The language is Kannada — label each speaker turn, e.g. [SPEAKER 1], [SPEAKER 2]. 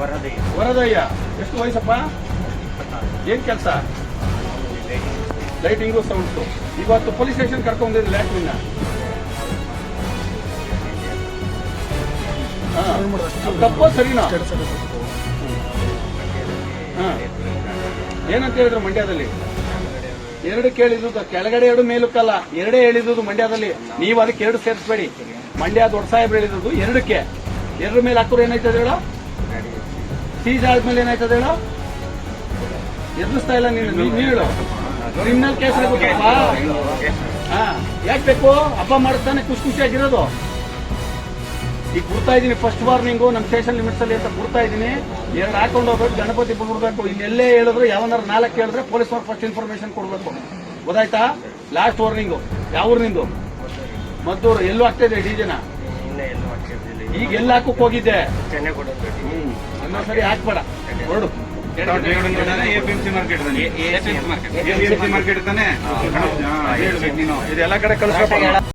[SPEAKER 1] ವರದಿ
[SPEAKER 2] ವರದಯ್ಯ, ಎಷ್ಟು ವಯಸ್ಸಪ್ಪ? ಏನ್ ಕೆಲಸ? ಲೈಟಿಂಗು ಸೌಂಡ್ಸು ಇವತ್ತು ಪೊಲೀಸ್ ಸ್ಟೇಷನ್ ಕರ್ಕೊಂಡಿದ್ದಿಲ್ಲ ಲ್ಯಾಟ್ರಿನ ತಪ್ಪ ಸರಿನಾ. ಏನಂತ ಹೇಳಿದ್ರು ಮಂಡ್ಯದಲ್ಲಿ? ಎರಡು ಕೇಳಿದ್ರು ಕೆಳಗಡೆ ಎರಡು ಮೇಲಕ್ಕಲ್ಲ, ಎರಡೇ ಹೇಳಿದ್ರು ಮಂಡ್ಯದಲ್ಲಿ. ನೀವು ಅದಕ್ಕೆ ಎರಡು ಸೇರಿಸಬೇಡಿ. ಮಂಡ್ಯ ದೊಡ್ಡ ಸಾಹೇಬ್ರು ಹೇಳಿದ್ದು ಎರಡಕ್ಕೆ. ಎರಡರ ಮೇಲೆ ಹಾಕೋರು ಏನಾಯ್ತದೆ ಹೇಳೋ ಸೀಸ್ ಆದ್ಮೇಲೆ ಏನಾಯ್ತದ ಹೇಳೋ? ಎದುರಿಸ್ತಾ ಇಲ್ಲ ನೀನು. ನೀನ್ ಹೇಳು. ಕ್ರಿಮಿನಲ್ ಕೇಸ್ ಆಗ್ಬೇಕಪ್ಪ ಹಾ. ಯಾಕೆ ಬೇಕು? ಹಬ್ಬ ಮಾಡುತ್ತಾನೆ ಖುಷಿ ಖುಷಿಯಾಗಿರೋದು. ಈಗ ಕೊಡ್ತಾ ಇದ್ದೀನಿ ಫಸ್ಟ್ ವಾರ್ನಿಂಗು ನಮ್ಮ ಸ್ಟೇಷನ್ ಲಿಮಿಟ್ಸ್ ಅಲ್ಲಿ ಅಂತ ಕೊಡ್ತಾ ಇದ್ದೀನಿ ಎರಡು ಹಾಕೊಂಡು ಹೋಗ್ಬೇಕು ಗಣಪತಿ ಬಂದ್ಬಿಡ್ಬೇಕು. ಇನ್ನೆಲ್ಲೇ ಹೇಳಿದ್ರು ಯಾವನಾರು ನಾಲ್ಕು ಹೇಳಿದ್ರೆ ಪೊಲೀಸ್ ಅವ್ರು ಫಸ್ಟ್ ಇನ್ಫಾರ್ಮೇಶನ್ ಕೊಡ್ಬೇಕು. ಗೊತ್ತಾಯ್ತಾ? ಲಾಸ್ಟ್ ವಾರ್ನಿಂಗು ಯಾವ ಊರಿನಿಂದು ಮದ್ದೂರು. ಎಲ್ಲೂ ಆಗ್ತಾ ಇದೆ
[SPEAKER 1] ಡಿ ಜನ
[SPEAKER 2] ಈಗ ಎಲ್ಲ ಹಾಕಕ್ ಹೋಗಿದ್ದೆ.
[SPEAKER 1] ಚೆನ್ನಾಗಿ
[SPEAKER 2] ಹ್ಮ್. ಇನ್ನೊಂದ್ಸರಿ ಹಾಕ್ಬೇಡ. ಹೊರಡು
[SPEAKER 3] ಸಿ ಮಾರ್ಕೆಟ್ ಮಾರ್ಕೆಟ್ ತಾನೆ? ಹಾ, ಹೇಳ್ಬೇಕು ನೀನು
[SPEAKER 2] ಇದೆಲ್ಲ ಕಡೆ ಕಳಿಸ್ಬೇಕು